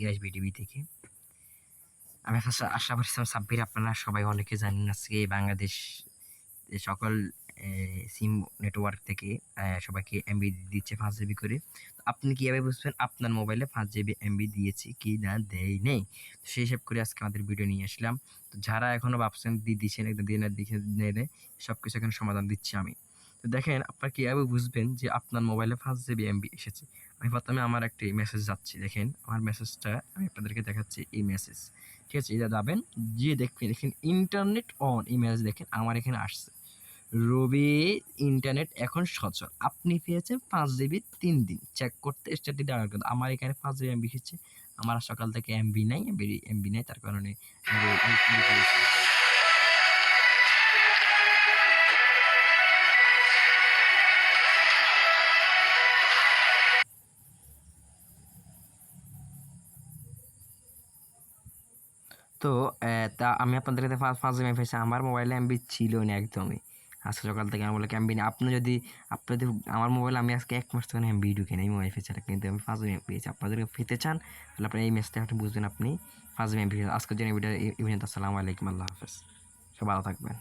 Iraj BTV থেকে। আমি আশা করছিলাম সাব্বির, আপনারা সবাই অনেকে জানেন আজকে বাংলাদেশ সকল সিম নেটওয়ার্ক থেকে সবাইকে এমবি দিচ্ছে পাঁচ জিবি করে। আপনি কীভাবে বুঝবেন আপনার মোবাইলে পাঁচ জিবি এমবি দিয়েছে কি না, দেয় নেই? তো সেই হিসাব করে আজকে আমাদের ভিডিও নিয়ে আসলাম। তো যারা এখনও ভাবছেন দিয়ে দিচ্ছেন একদম দিয়ে না দিচ্ছে নেই সব কিছু এখানে সমাধান দিচ্ছি আমি। তো দেখেন আপনার কীভাবে বুঝবেন যে আপনার মোবাইলে পাঁচ জিবি এমবি এসেছে? আমি প্রথমে আমার একটি মেসেজ যাচ্ছি, দেখেন। আমার মেসেজটা আমি আপনাদেরকে দেখাচ্ছি, এই মেসেজ ঠিক আছে, এটা যাবেন, গিয়ে দেখবেন, দেখেন ইন্টারনেট অন এই মেসেজ দেখেন, আমার এখানে আসছে। রবি ইন্টারনেট এখন সচল। আপনি পেয়েছেন পাঁচ জিবি তিন দিন। চেক করতে স্টার্টি ডাউনলোড করতে আমার এখানে পাঁচ জিবি এমবি এসেছে। আমার সকাল থেকে এমবি নাই এমবি এমবি নাই, তার কারণে তো তা আমি আপনাদের কাছে ফার্স্ট ফার্স্ট এমবি পেয়েছি আমার মোবাইলে এমবি ছিল না একদমই। আজকে সকাল থেকে আমি বলে এমবি নেই। আপনি যদি আপনাদের আমার মোবাইল আমি আজকে এক মাস থেকে এমবি ঢুকে নেই মোবাইল পেয়েছি কিন্তু আমি ফার্স্ট এমবি পেয়েছি। আপনাদেরকে পেতে চান, তাহলে আপনি এই ম্যাচটা একটু বুঝবেন আপনি। ফার্স্ট এমবি আজকের জন্য ভিডিও ইভেন্ট আসসালামু আলাইকুম। আল্লাহ হাফেজ। সব ভালো থাকবেন।